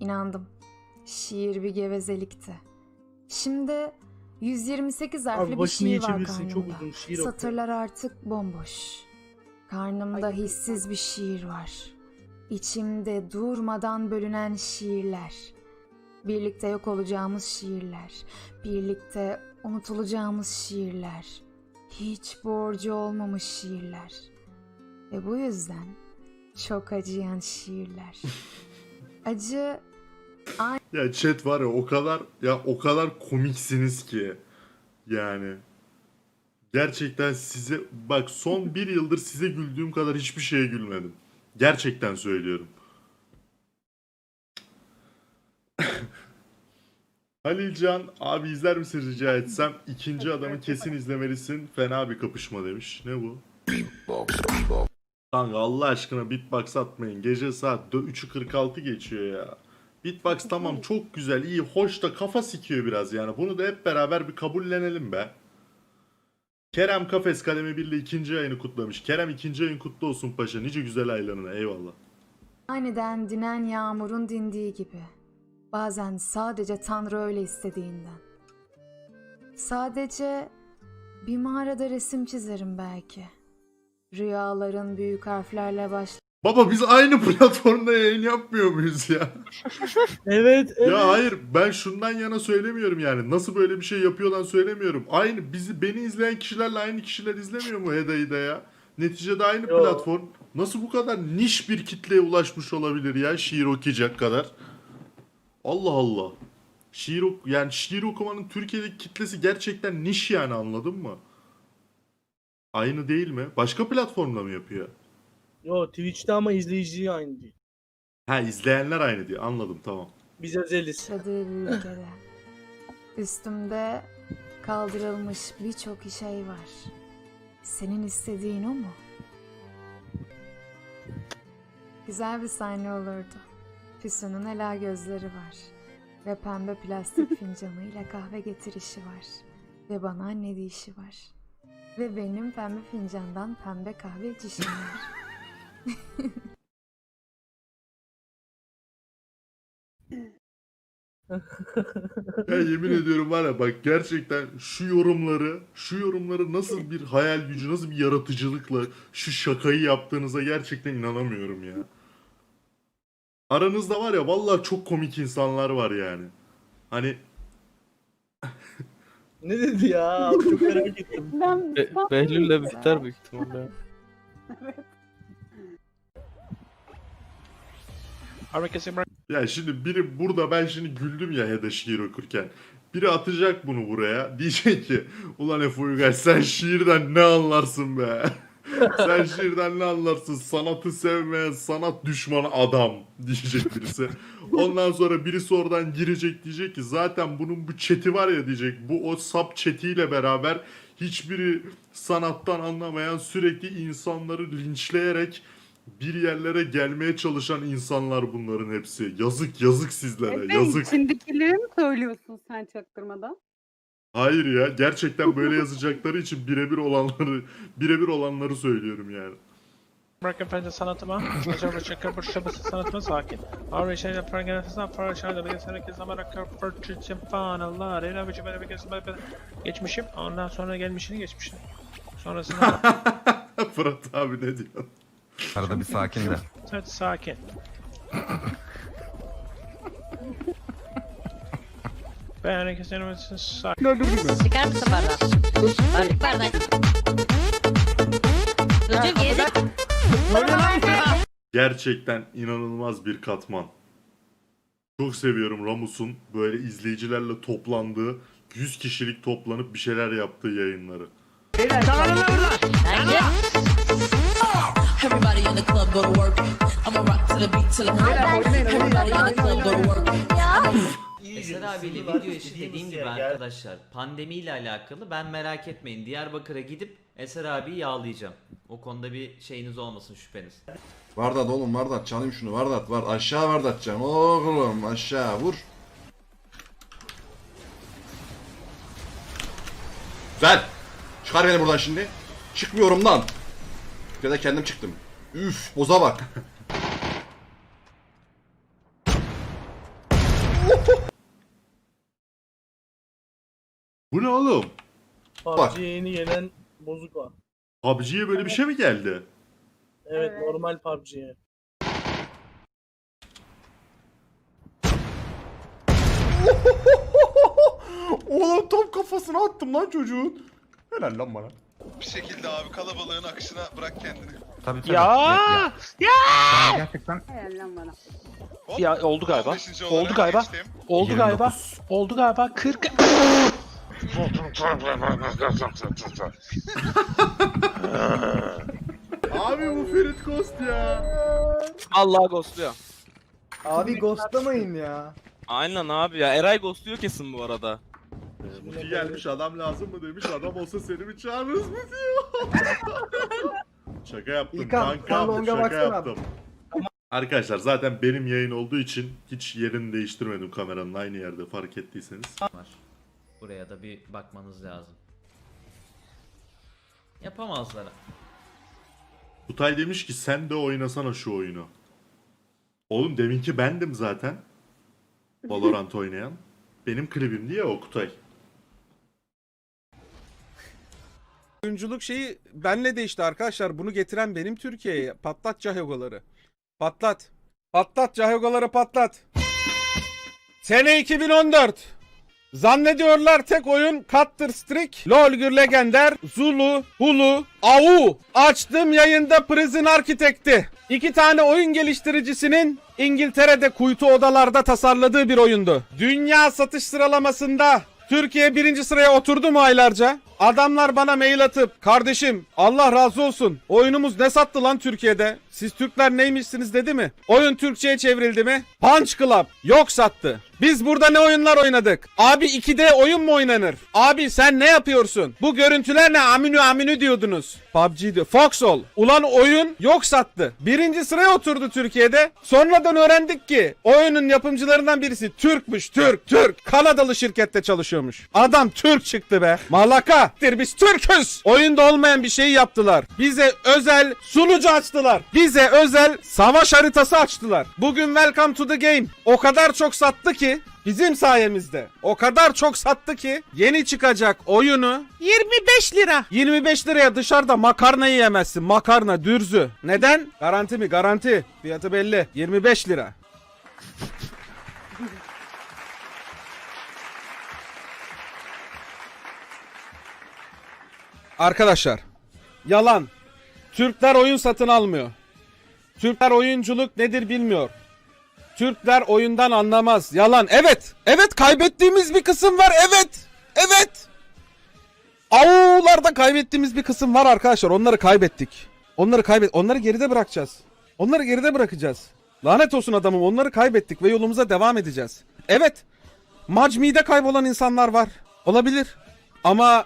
İnandım. Şiir bir gevezelikti. Şimdi 128 harfli bir şiir var geçebilirsin. Çok karnımda. uzun şiir. Satırlar artık bomboş. Karnımda hissiz bir şiir var. İçimde durmadan bölünen şiirler. Birlikte yok olacağımız şiirler. Birlikte unutulacağımız şiirler. Hiç borcu olmamış şiirler. Ve bu yüzden çok acıyan şiirler. Acı Ya chat var ya o kadar ya o kadar komiksiniz ki yani gerçekten size bak son bir yıldır size güldüğüm kadar hiçbir şeye gülmedim. Gerçekten söylüyorum. Halilcan abi izler misin rica etsem? İkinci adamı kesin izlemelisin. Fena bir kapışma demiş. Ne bu? Kanka Allah aşkına beatbox atmayın. Gece saat 3.46 geçiyor ya. Beatbox tamam çok güzel, iyi, hoş da kafa sikiyor biraz yani. Bunu da hep beraber bir kabullenelim be. Kerem Kafes Kalemi Birliği ikinci ayını kutlamış. Kerem ikinci ayın kutlu olsun paşa. Nice güzel aylarına eyvallah. Aniden dinen yağmurun dindiği gibi. Bazen sadece Tanrı öyle istediğinden. Sadece bir mağarada resim çizerim belki. Rüyaların büyük harflerle başlar. Baba biz aynı platformda yayın yapmıyor muyuz ya? Evet, evet. Ya hayır ben şundan yana söylemiyorum yani. Nasıl böyle bir şey yapıyordan söylemiyorum. Aynı bizi beni izleyen kişilerle aynı kişiler izlemiyor mu Heda'yı da ya? Neticede aynı Yo. platform. Nasıl bu kadar niş bir kitleye ulaşmış olabilir ya şiir okuyacak kadar? Allah Allah. Şiir ok yani şiir okumanın Türkiye'deki kitlesi gerçekten niş yani anladın mı? Aynı değil mi? Başka platformda mı yapıyor? Yo Twitch'te ama izleyiciliği aynı değil. Ha izleyenler aynı diye anladım tamam. Biz özeliz. bir ülkede. Üstümde kaldırılmış birçok şey var. Senin istediğin o mu? Güzel bir sahne olurdu. Füsun'un ela gözleri var. Ve pembe plastik fincanıyla kahve getirişi var. Ve bana anne deyişi var. Ve benim pembe fincandan pembe kahve içişim var. Ya yemin ediyorum var ya bak gerçekten şu yorumları, şu yorumları nasıl bir hayal gücü, nasıl bir yaratıcılıkla şu şakayı yaptığınıza gerçekten inanamıyorum ya. Aranızda var ya vallahi çok komik insanlar var yani. Hani Ne dedi ya? Çok merak ettim. Ben Be- Behlül'le biter büyük ihtimalle. Ya şimdi biri burada ben şimdi güldüm ya Heda şiir okurken. Biri atacak bunu buraya. Diyecek ki ulan Efe Uygaç sen şiirden ne anlarsın be? sen şiirden ne anlarsın? Sanatı sevmeyen sanat düşmanı adam diyecek birisi. Ondan sonra birisi oradan girecek diyecek ki zaten bunun bu chat'i var ya diyecek. Bu o sub chat'iyle beraber hiçbiri sanattan anlamayan sürekli insanları linçleyerek bir yerlere gelmeye çalışan insanlar bunların hepsi. Yazık yazık sizlere Efe, yazık. içindekileri mi söylüyorsun sen çaktırmadan? Hayır ya gerçekten böyle yazacakları için birebir olanları birebir olanları söylüyorum yani. Bırak efendim sanatıma. Acaba çakır bu şabası sanatıma sakin. Ağrı şeyler para genelsinden para şeyler bir herkes zaman akar fırçıçım falan Allah. Reyna biçim böyle bir böyle geçmişim. Ondan sonra gelmişini geçmişim. Sonrasında Fırat abi ne diyor? Arada bir sakin de. evet sakin. Ben herkesin önümüzün sakin. Çıkar mısın bardak? Bardak bardak. Çocuğum gezdik. Gerçekten inanılmaz bir katman. Çok seviyorum Ramus'un böyle izleyicilerle toplandığı 100 kişilik toplanıp bir şeyler yaptığı yayınları. Bence Everybody in the club go to work. I'ma rock to the beat till I'm hurt. Everybody in the club go to work. Eser abiyle video işi dediğim gibi arkadaşlar pandemiyle alakalı ben merak etmeyin Diyarbakır'a gidip Eser abiyi yağlayacağım. O konuda bir şeyiniz olmasın şüpheniz. Vardat oğlum Vardat çalayım şunu Vardat var aşağı Vardat can oğlum aşağı vur. Güzel. Çıkar beni buradan şimdi. Çıkmıyorum lan. Göle kendim çıktım. Üf boza bak. Bu ne oğlum? Bak. PUBG'ye yeni gelen bozuk var. PUBG'ye böyle bir şey mi geldi? Evet, Evet. normal PUBG'ye. Oğlum tam kafasına attım lan çocuğun. Helal lan bana. Bir şekilde abi kalabalığın akışına bırak kendini. Tabii tabii. Ya! Ya gerçekten Helal lan bana. Hop, Ya oldu galiba. 15. Oldu galiba. geçtim. Oldu 29. galiba. Oldu galiba. 40. Abi bu Ferit Kost ya. Allah ghostluyor. Abi ghostlamayın ya. Aynen abi ya. Eray ghostluyor kesin bu arada. Muti gelmiş adam lazım mı demiş adam olsa seni mi çağırırız mı diyor. şaka yaptım İlkan, kankam sen longa şaka baksana. yaptım. Arkadaşlar zaten benim yayın olduğu için hiç yerini değiştirmedim kameranın aynı yerde fark ettiyseniz. Var. Buraya da bir bakmanız lazım. Yapamazlar. Kutay demiş ki sen de oynasana şu oyunu. Oğlum deminki bendim zaten. Valorant oynayan. Benim klibimdi ya o Kutay. Oyunculuk şeyi benle değişti arkadaşlar. Bunu getiren benim Türkiye'ye. Patlat Cahogaları. Patlat. Patlat Cahogaları patlat. Sene 2014. Zannediyorlar tek oyun Counter Strike, LoL Legender, Zulu, Hulu, AU. Açtım yayında Prison Architect'i. İki tane oyun geliştiricisinin İngiltere'de kuytu odalarda tasarladığı bir oyundu. Dünya satış sıralamasında Türkiye birinci sıraya oturdu mu aylarca? Adamlar bana mail atıp kardeşim Allah razı olsun oyunumuz ne sattı lan Türkiye'de? Siz Türkler neymişsiniz dedi mi? Oyun Türkçe'ye çevrildi mi? Punch Club yok sattı. Biz burada ne oyunlar oynadık? Abi 2D oyun mu oynanır? Abi sen ne yapıyorsun? Bu görüntüler ne aminü aminü diyordunuz. PUBG'di. Foxhole. Ulan oyun yok sattı. Birinci sıraya oturdu Türkiye'de. Sonradan öğrendik ki oyunun yapımcılarından birisi Türkmüş. Türk, Türk. Kanadalı şirkette çalışıyormuş. Adam Türk çıktı be. Malaka. Biz Türk'üz. Oyunda olmayan bir şey yaptılar. Bize özel sunucu açtılar. Bize özel savaş haritası açtılar. Bugün Welcome to the Game. O kadar çok sattı ki Bizim sayemizde. O kadar çok sattı ki yeni çıkacak oyunu 25 lira. 25 liraya dışarıda makarna yiyemezsin. Makarna dürzü. Neden? Garanti mi? Garanti. Fiyatı belli. 25 lira. Arkadaşlar, yalan. Türkler oyun satın almıyor. Türkler oyunculuk nedir bilmiyor. Türkler oyundan anlamaz. Yalan. Evet. Evet kaybettiğimiz bir kısım var. Evet. Evet. Avularda kaybettiğimiz bir kısım var arkadaşlar. Onları kaybettik. Onları kaybet. Onları geride bırakacağız. Onları geride bırakacağız. Lanet olsun adamım. Onları kaybettik ve yolumuza devam edeceğiz. Evet. Macmi'de kaybolan insanlar var. Olabilir. Ama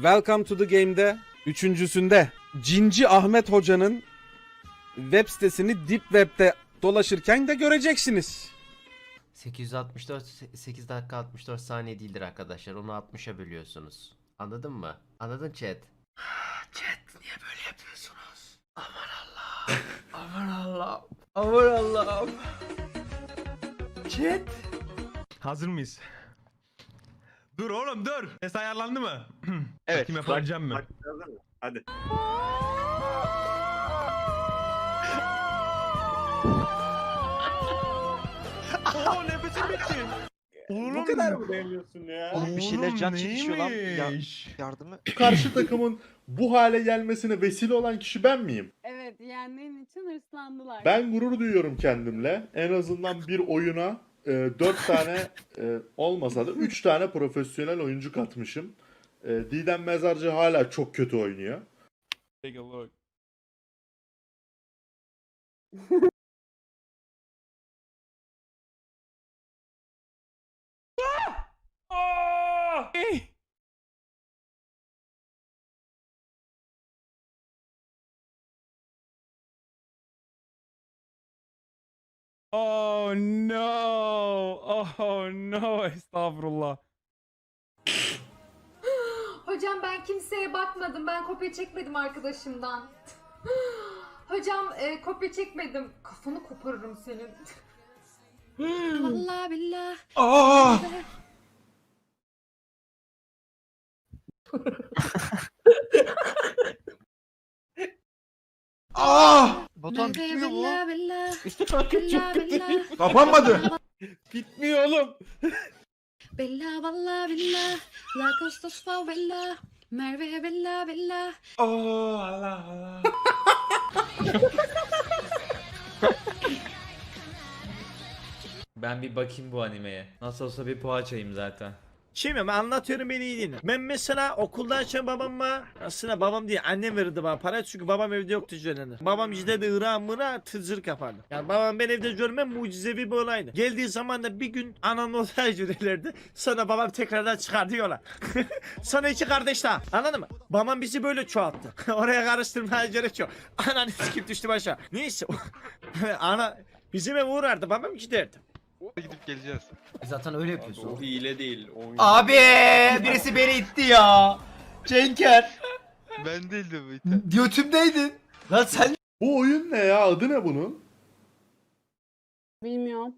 Welcome to the Game'de üçüncüsünde Cinci Ahmet Hoca'nın web sitesini Deep Web'de dolaşırken de göreceksiniz. 864 8 dakika 64 saniye değildir arkadaşlar. Onu 60'a bölüyorsunuz. Anladın mı? Anladın chat? chat niye böyle yapıyorsunuz? Aman Allah. Aman Allah. Aman Allah'ım. Chat. Hazır mıyız? Dur oğlum dur. Ses ayarlandı mı? Evet. Bakayım yapabileceğim mi? Hadi. Oo nefesim bitti. Oğlum, Bu kadar mı beğeniyorsun ya? Oğlum, bir şeyler can çekişiyor lan. Ya-? Yardımı. Karşı takımın bu hale gelmesine vesile olan kişi ben miyim? Evet yendiğin için hırslandılar. Ben gurur duyuyorum kendimle. En azından bir oyuna 4 tane e, olmasa da 3 tane profesyonel oyuncu katmışım. E, Didem Mezarcı hala çok kötü oynuyor. Take a look. Oh no. Oh no. Estağfurullah. Hocam ben kimseye bakmadım. Ben kopya çekmedim arkadaşımdan. Hocam e, kopya çekmedim. Kafanı koparırım senin. Allah billah. Aa! Ah! Batuhan bitmiyor bu. Çok kötü. Kapanmadı. Bitmiyor oğlum. Bella balla bella La costos favela Merve bella bella Oh Allah Allah. Ben bir bakayım bu animeye. Nasıl olsa bir poğaçayım zaten. Şimdi anlatıyorum beni iyi dinle. Ben mesela okuldan sonra babama aslında babam değil annem verirdi bana para çünkü babam evde yoktu Cölen'e. Babam işte de ıra mıra tızır kapardı. Yani babam ben evde görmem mucizevi bir olaydı. Geldiği zaman da bir gün anam odaya jürelerdi. Sonra babam tekrardan çıkardı yola. sonra iki kardeş daha anladın mı? Babam bizi böyle çoğalttı. Oraya karıştırmaya gerek yok. Ananı sikip düştüm aşağı. Neyse. Ana bizim eve uğrardı babam giderdi. Gidip geleceğiz. Zaten öyle yapıyorsun. hile değil. Abi birisi beni itti ya. Cenker. Ben değildim bu ite. Götümdeydin. Lan sen Bu oyun ne ya? Adı ne bunun? Bilmiyorum.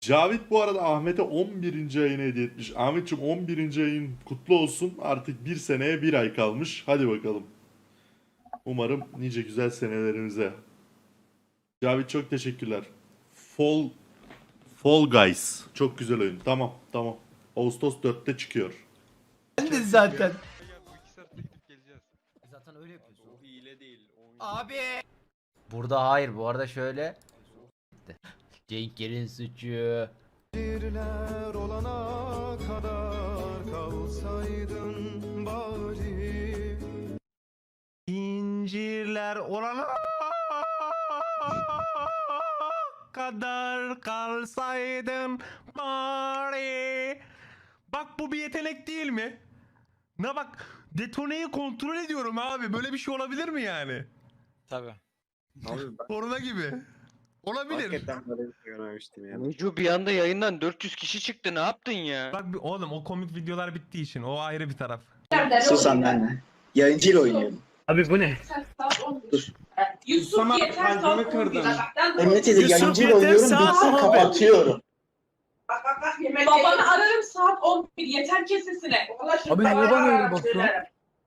Cavit bu arada Ahmet'e 11. ayını hediye etmiş. Ahmet'ciğim 11. ayın kutlu olsun. Artık bir seneye bir ay kalmış. Hadi bakalım. Umarım nice güzel senelerimize. Cavit çok teşekkürler. Fall Fall Guys. Çok güzel oyun. Tamam tamam. Ağustos 4'te çıkıyor. de zaten. Bu iki saatte gidip geleceğiz. Zaten öyle yapıyorsun. hile değil. Abi. Burada hayır bu arada şöyle. Cenker'in suçu. İncirler olana kadar kalsaydın bari. Bak bu bir yetenek değil mi? Ne bak detoneyi kontrol ediyorum abi. Böyle bir şey olabilir mi yani? Tabii. Korona gibi. Olabilir. Necu bir anda yayından 400 kişi çıktı ne yaptın ya? Bak bir- oğlum o komik videolar bittiği için o ayrı bir taraf. Sus anneanne. Yayıncıyla oynuyorum. Abi bu ne? Yusuf yeter saat kırdın. Emre teyze yayıncıyla oynuyorum bitsin kapatıyorum. Babanı ararım saat 11 yeter kesesine. Abi niye bana öyle bakıyorsun?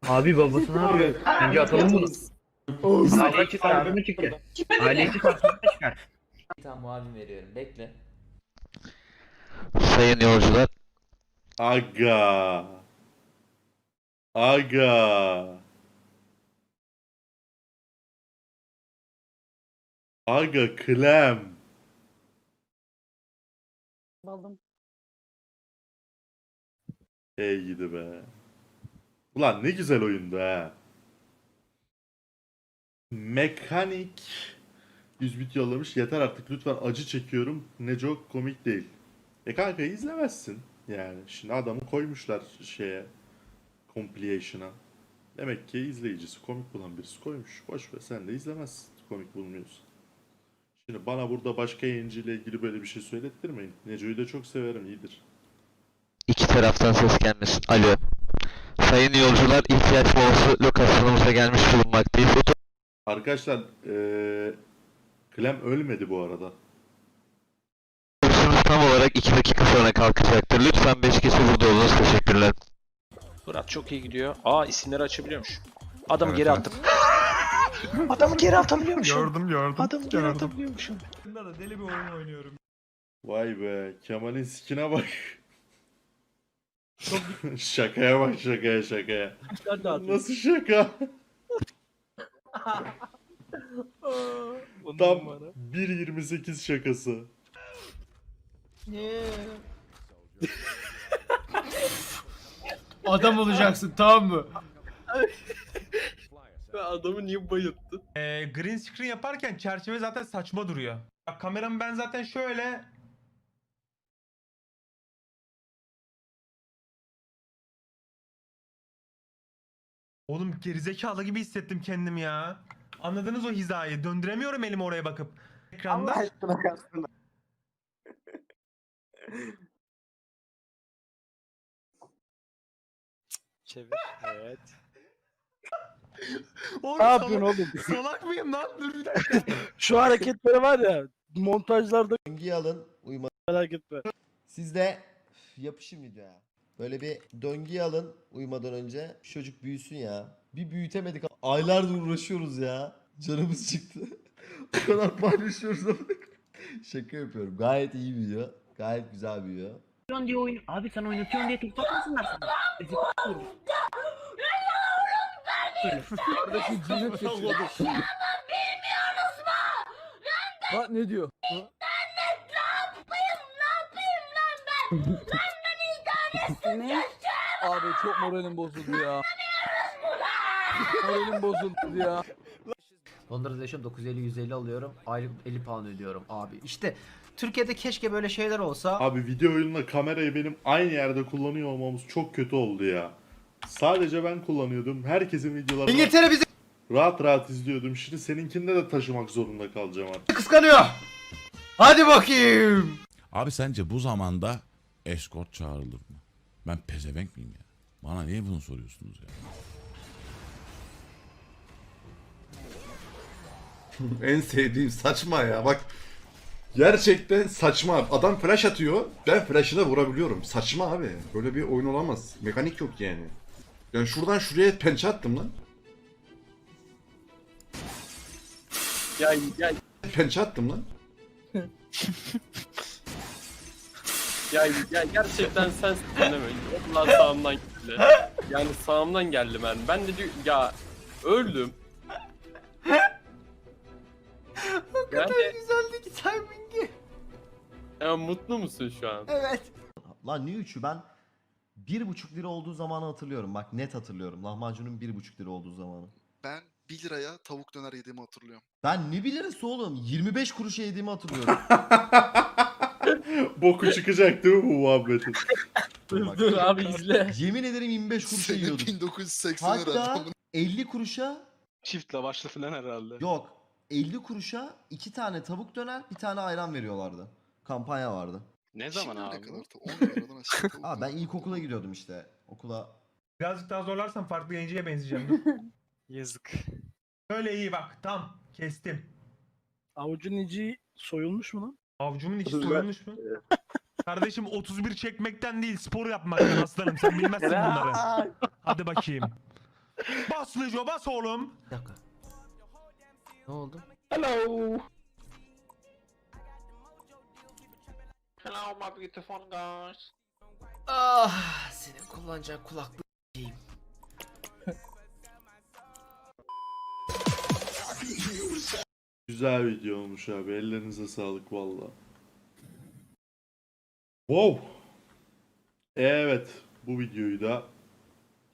Abi babası ne yapıyor? Bence atalım bunu. Kavga çıkar, albümü çıkar. Ailesi karşısına çıkar. Tamam muavin veriyorum bekle. Sayın yolcular. Aga. Aga. Aga Clem. Balım. Ey gidi be. Ulan ne güzel oyundu ha. Mekanik 100 bit yollamış. Yeter artık lütfen acı çekiyorum. Ne çok komik değil. E kanka izlemezsin. Yani şimdi adamı koymuşlar şeye. Compilation'a. Demek ki izleyicisi komik bulan birisi koymuş. Boş ver sen de izlemezsin. Komik bulmuyorsun. Şimdi bana burada başka yayıncı ile ilgili böyle bir şey söylettirmeyin. Neco'yu da çok severim iyidir. İki taraftan ses gelmesin. Alo. Sayın yolcular ihtiyaç molası lokasyonumuza gelmiş bulunmaktayız. Arkadaşlar eee Clem ölmedi bu arada. Otobüsümüz tam olarak 2 dakika sonra kalkacaktır. Lütfen 5 kişi burada olunuz. Teşekkürler. Fırat çok iyi gidiyor. Aa isimleri açabiliyormuş. Adamı geri attım. Adamı geri atabiliyormuşum. Gördüm gördüm. Adamı geri atabiliyormuşum. Bunda da deli bir oyun oynuyorum. Vay be Kemal'in sikine bak. şakaya bak şakaya şakaya. Nasıl şaka? Tam 1.28 şakası. Adam olacaksın tamam mı? Adamı niye bayılttın? Ee, green screen yaparken çerçeve zaten saçma duruyor. Bak kameramı ben zaten şöyle Oğlum gerizekalı gibi hissettim kendimi ya. Anladınız o hizayı. Döndüremiyorum elimi oraya bakıp. Ekranda. Çevir. Evet. Oğlum, Ne yapıyorsun salak, oğlum? salak mıyım lan? Dur bir dakika. Şu hareketleri var ya montajlarda Rengi alın. Uyuma. merak etme. Siz de yapışın videoya. Böyle bir döngüye alın uyumadan önce. Şu çocuk büyüsün ya. Bir büyütemedik. Aylardır uğraşıyoruz ya. Canımız çıktı. o kadar paylaşıyoruz ama. Şaka yapıyorum. Gayet iyi büyüyor. Gayet güzel büyüyor. diye oyun. Abi sen oynatıyorsun diye TikTok atmasınlar sana. Kardeşim cennet geçiyor. Ha ne diyor? Ne? Abi çok moralim bozuldu ya. moralim bozuldu ya. Londra'da yaşıyorum 950-150 alıyorum. Aylık 50 pound ödüyorum abi. İşte Türkiye'de keşke böyle şeyler olsa. Abi video oyununda kamerayı benim aynı yerde kullanıyor olmamız çok kötü oldu ya. Sadece ben kullanıyordum. Herkesin videolarını İngiltere bizi rahat rahat izliyordum. Şimdi seninkinde de taşımak zorunda kalacağım artık. kıskanıyor. Hadi bakayım. Abi sence bu zamanda escort çağrılır mı? Ben pezevenk miyim ya? Bana niye bunu soruyorsunuz ya? en sevdiğim saçma ya bak. Gerçekten saçma. Adam flash atıyor. Ben flash'ına vurabiliyorum. Saçma abi. Böyle bir oyun olamaz. Mekanik yok yani. Ben şuradan şuraya pençe attım lan. Ya ya Pençe attım lan. ya, ya gerçekten sen değil mi? Allah sağımdan geldi. Yani sağımdan geldi ben. Ben de diyor ya öldüm. Yani Güzeldi ki timingi. ya, mutlu musun şu an? Evet. Lan ne üçü ben bir buçuk lira olduğu zamanı hatırlıyorum. Bak net hatırlıyorum. Lahmacunun bir buçuk lira olduğu zamanı. Ben 1 liraya tavuk döner yediğimi hatırlıyorum. Ben ne biliriz oğlum? 25 kuruşa yediğimi hatırlıyorum. Boku çıkacak değil mi bu muhabbetin? Bak, Dur abi izle. Yemin ederim 25 kuruşa Sene yiyorduk. 1980 Hatta herhalde. 50 kuruşa Çift lavaşlı falan herhalde. yok 50 kuruşa iki tane tavuk döner bir tane ayran veriyorlardı. Kampanya vardı. Ne Şimdi zaman ne abi? kadar? 10 liradan aşağı Aa ben ilkokula gidiyordum işte. Okula Birazcık daha zorlarsam farklı yayıncıya benzeyeceğim. Yazık. Böyle iyi bak tam kestim. Avucun içi soyulmuş mu lan? Avcumun içi soyulmuş mu? Kardeşim 31 çekmekten değil spor yapmaktan aslanım sen bilmezsin bunları. Hadi bakayım. Bas Neco bas oğlum. Bir dakika. Ne oldu? Hello. Hello my beautiful guys. Ah, senin kullanacağın kulaklık diyeyim. Güzel video olmuş abi. Ellerinize sağlık valla. Wow. Evet. Bu videoyu da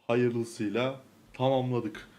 hayırlısıyla tamamladık.